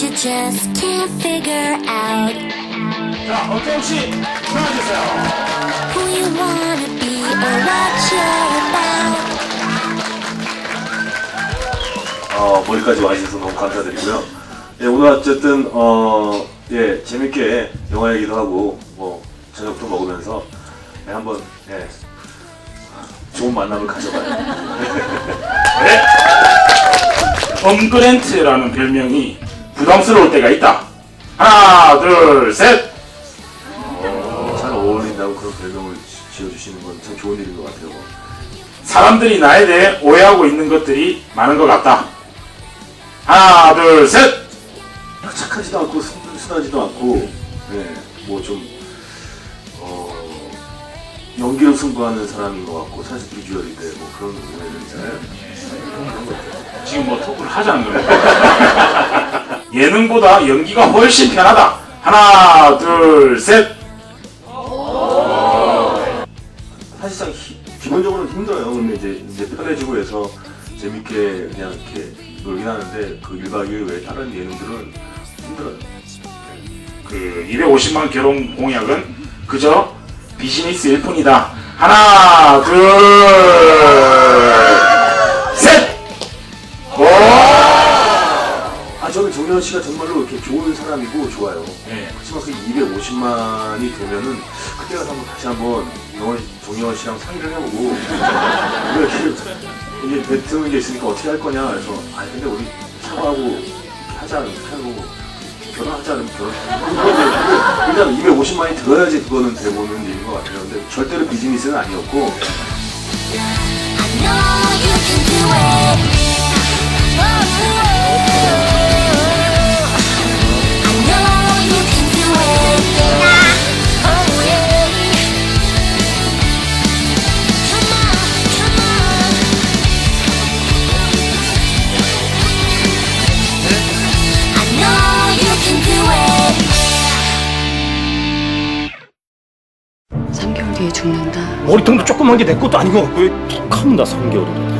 you just can't figure out 자, 어태욱 씨, 나와주세요. who you wanna be or what you're about. 어, 머리까지 와주셔서 너무 감사드리고요. 예, 오늘 어쨌든, 어, 예, 재밌게 영화 얘기도 하고, 뭐, 저녁도 먹으면서, 예, 한번, 예, 좋은 만남을 가져봐요. 엄그랜트라는 별명이 부담스러울 때가 있다. 하나, 둘, 셋. 잘 어울린다고 그런 별명을 지- 지어주시는 건 참 좋은 일인 것 같아요. 사람들이 나에 대해 오해하고 있는 것들이 많은 것 같다. 하나, 둘, 셋. 착하지도 않고, 순, 순하지도 않고, 예, 뭐 좀, 어, 연기로 승부하는 사람인 것 같고, 사실 비주얼인데, 뭐 그런 오해는 있잖아요. 지금 뭐 토크를 하자는 거예요. 예능보다 연기가 훨씬 편하다. 하나, 둘, 셋. 사실상 히- 기본적으로는 힘들어요. 근데 이제, 이제 편해지고 해서 재밌게 그냥 이렇게 놀긴 하는데 그 1박 2일 외에 다른 예능들은 힘들어요. 그 250만 결혼 공약은 그저 비즈니스일 뿐이다. 하나, 둘, 셋. 정현 씨가 정말로 이렇게 좋은 사람이고 좋아요. 네. 그렇지만 그 250만이 되면은 그때 가서 한번 다시 한번 영원 정현 씨랑 상의를 해보고 이렇게 이게 뱉는 게 있으니까 어떻게 할 거냐 그래서 아 근데 우리 사과하고 이렇게 하자 하고 결혼하자 그러면 결혼 일단 250만이 들어야지 그거는 되보는 일인 것 같아요. 근데 절대로 비즈니스는 아니었고 뒤에 죽는다. 머리통도 조그만 게 내 것도 아니고 왜 툭합니다 3개월을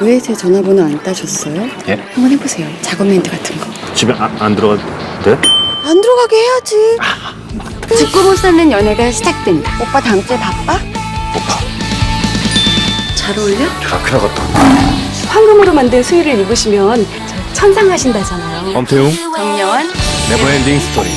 왜 제 전화번호 안 따줬어요? 예? 한번 해보세요. 작업 멘트 같은 거. 집에 안, 안 들어가도 돼? 안 들어가게 해야지. 죽고 못 사는 연애가 시작된다. 오빠 다음 주에 바빠? 오빠 잘 어울려? 드라큘라 같다 황금으로 만든 수의를 입으시면 저 천상하신다잖아요. 엄태웅 정여원 네버엔딩 스토리